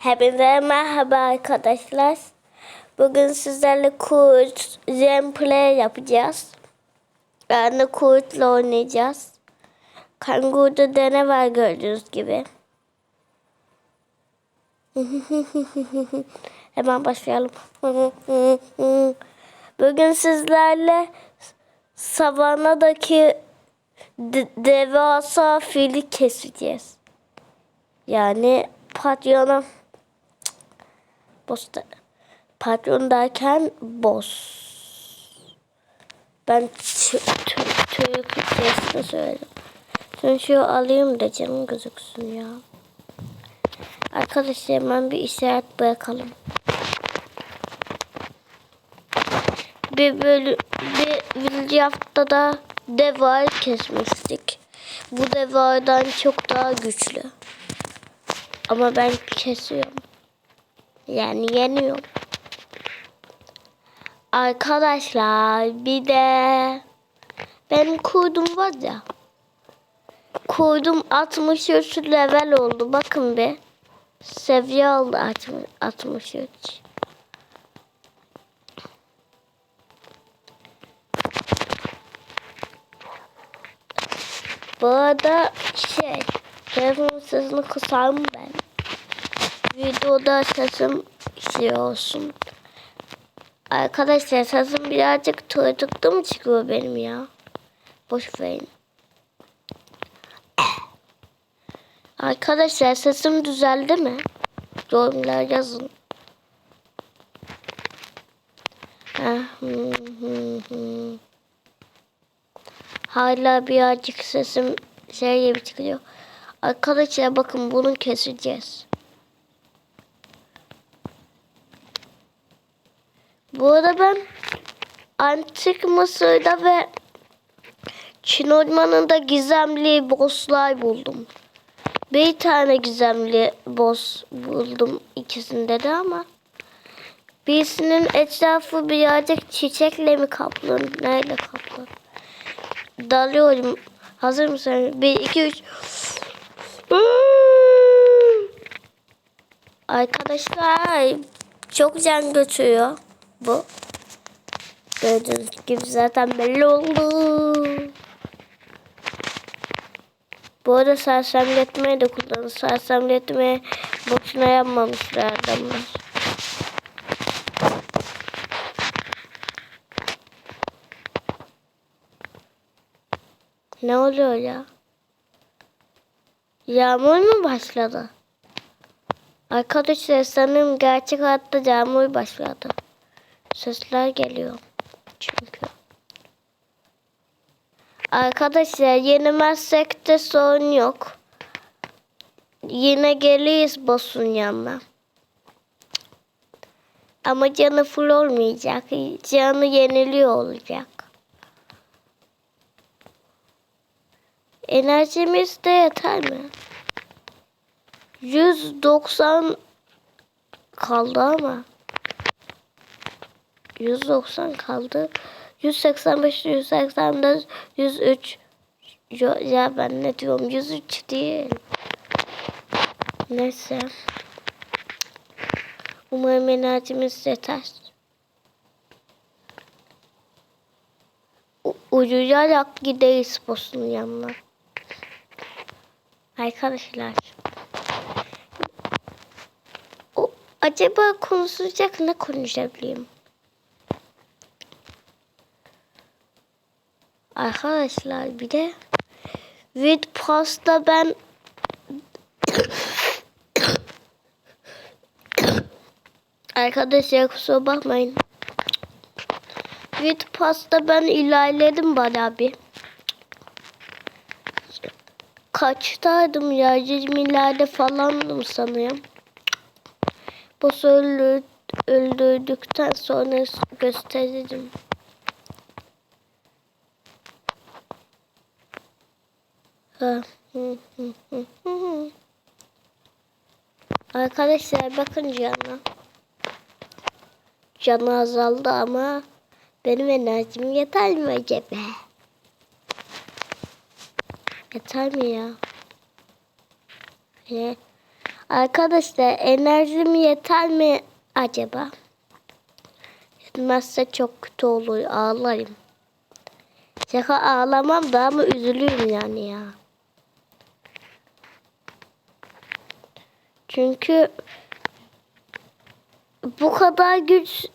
Hepinize merhaba arkadaşlar. Bugün sizlerle kurt gameplay yapacağız. Yani kurtla oynayacağız. Kanguruda dene var gördüğünüz gibi. Hemen başlayalım. Bugün sizlerle savanadaki de- devasa fili keseceğiz. Yani patrona boss da- patron derken boss. Ben Türkçesini söyledim. Şimdi şu alayım da canım gözüksün ya. Arkadaşlar hemen bir işaret bırakalım. Bir bölü bir birinci haftada devar kesmiştik. Bu devardan çok daha güçlü. Ama ben kesiyorum. Yani yeniyorum. Arkadaşlar bir de benim kurdum var ya. Kurdum 63 level oldu. Bakın bir. Seviye oldu 60 63. Bu arada şey, telefonun sesini kısarım ben. Videoda sesim şey olsun. Arkadaşlar sesim birazcık tırtıklı mı çıkıyor benim ya? Boş verin. Arkadaşlar sesim düzeldi mi? Yorumlar yazın. Hı. Hala birazcık sesim şey gibi çıkıyor. Arkadaşlar bakın bunu keseceğiz. Bu arada ben Antik Mısır'da ve Çin ormanında gizemli bosslar buldum. Bir tane gizemli boss buldum ikisinde de ama birisinin etrafı birazcık çiçekle mi kaplı, neyle kaplı? Dalıyorum. Hazır mısın? 1, 2, 3. Arkadaşlar çok can götürüyor bu. Gördüğünüz gibi zaten belli oldu. Bu arada sersemletmeyi de kullanır. Sersemletmeyi boşuna yapmamışlar adamlar. Ne oluyor ya? Yağmur mu başladı? Arkadaşlar sanırım gerçek hayatta yağmur başladı. Sesler geliyor. Çünkü. Arkadaşlar yenemezsek de sorun yok. Yine geliriz boss'un yanına. Ama canı full olmayacak. Canı yeniliyor olacak. Enerjimiz de yeter mi? 190 kaldı ama. 190 kaldı. 185, 184, 103. Yo, ya ben ne diyorum? 103 değil. Neyse. Umarım enerjimiz yeter. U- uyuyarak gideriz boss'un yanına. Arkadaşlar. O, acaba konuşacak ne konuşabilirim? Arkadaşlar bir de pasta ben Arkadaşlar kusura bakmayın. Pasta ben ilerledim bana bir. Kaçtaydım ya? 20'lerde falandım sanıyorum. Öldür, öldürdükten sonra gösteririm. Arkadaşlar bakın canına. Canı azaldı ama benim enerjim yeter mi acaba? Yeter mi ya? Ee, Arkadaşlar enerjim yeter mi acaba? Yetmezse çok kötü olur. Ağlarım. Şaka ağlamam da ama üzülüyorum yani ya. Çünkü bu kadar güç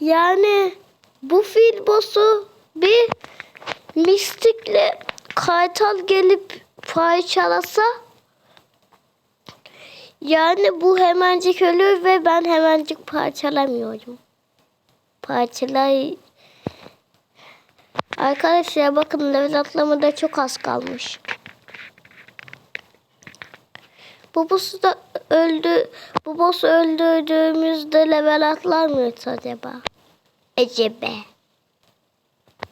yani bu fil boss'u bir mistikle kartal gelip parçalasa yani bu hemencik ölür ve ben hemencik parçalamıyorum. Parçalay Arkadaşlar bakın level atlamada çok az kalmış. Boss'u da öldü. Boss'u öldürdüğümüzde level atlar mıyız acaba? Acaba.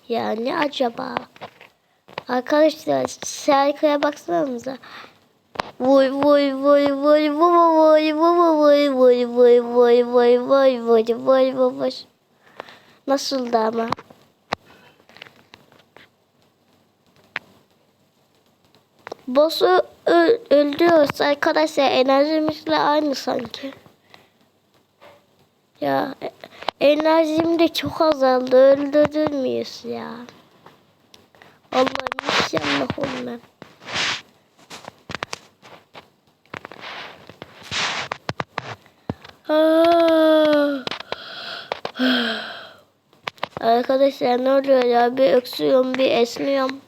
Yani acaba. Arkadaşlar şarkıya baksanıza. Vay vay vay vay vay vay vay vay vay vay vay vay vay vay vay vay vay Nasıldı ama? Boss'u öldürüyoruz arkadaşlar enerjimizle aynı sanki. Ya e- enerjim de çok azaldı öldürür müyüz ya? Allah'ım inşallah. Ah. Arkadaşlar ne oluyor ya? Bir öksürüyorum, bir esniyorum.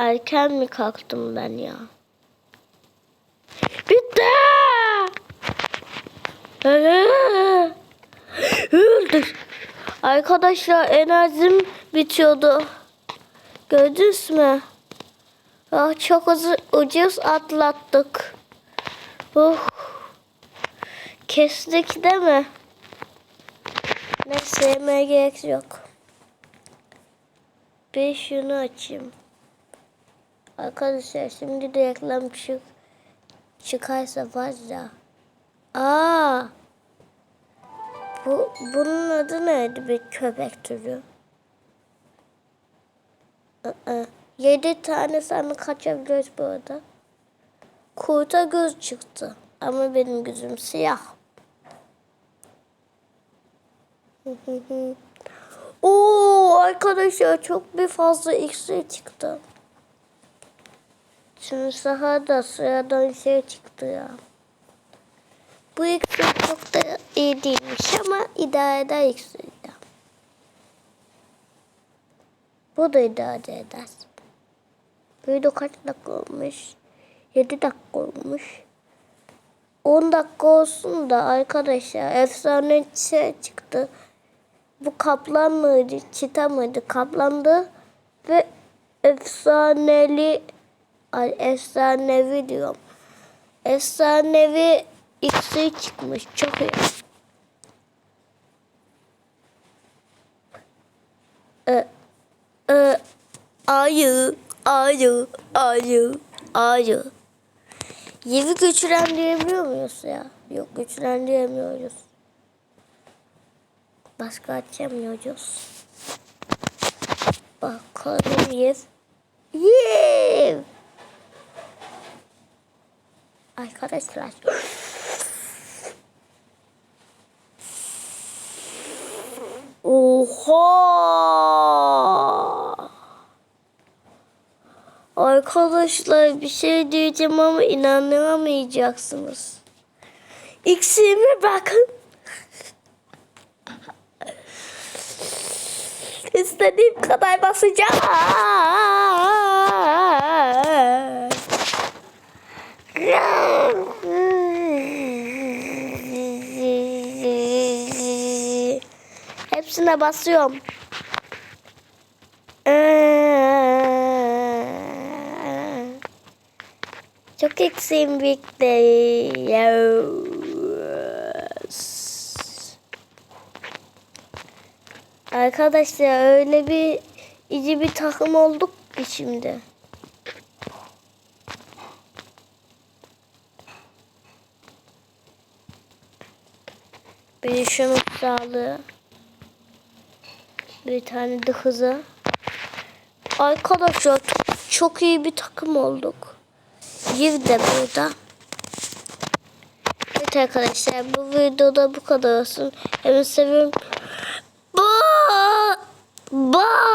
Erken mi kalktım ben ya? Bitti! Ee, Öldür. Arkadaşlar enerjim bitiyordu. Gördünüz mü? Ah, çok uzu- ucuz atlattık. Oh. Kestik değil mi? Neyse yemeye gerek yok. Bir şunu açayım. Arkadaşlar şimdi de reklam çık çıkarsa ya. Aa. Bu bunun adı neydi bir köpek türü? Aa, Yedi tane sandık kaçabiliyoruz bu arada. Kurta göz çıktı. Ama benim gözüm siyah. Oo arkadaşlar çok bir fazla iksir çıktı. Şimdi sahada sıradan şey çıktı ya. Bu iksir çok da iyi değilmiş ama idare eder iksir ya. Bu da idare eder. Böyle kaç dakika olmuş? 7 dakika olmuş. 10 dakika olsun da arkadaşlar efsane şey çıktı. Bu kaplan mıydı, çita mıydı? Kaplandı ve efsaneli ay efsanevi diyorum. Efsanevi iksir çıkmış. Çok iyi. Ee, e, ayı, ayı, ayı, ayı. Yevi güçlendirebiliyor muyuz ya? Yok güçlendiremiyoruz. Başka açamıyoruz. Bakalım Yev. Yev. Arkadaşlar. Oha! Arkadaşlar bir şey diyeceğim ama inanamayacaksınız. İksirime bakın. İstediğim kadar basacağım. Hepsine basıyorum. Çok eksiğim birlikte. Arkadaşlar öyle bir iyi bir takım olduk ki şimdi. Bir şunun sağlığı. Bir tane de hıza. Arkadaşlar çok iyi bir takım olduk. Yiv de burada. Evet arkadaşlar bu videoda bu kadar olsun. Hemen seviyorum. Bye. Bye.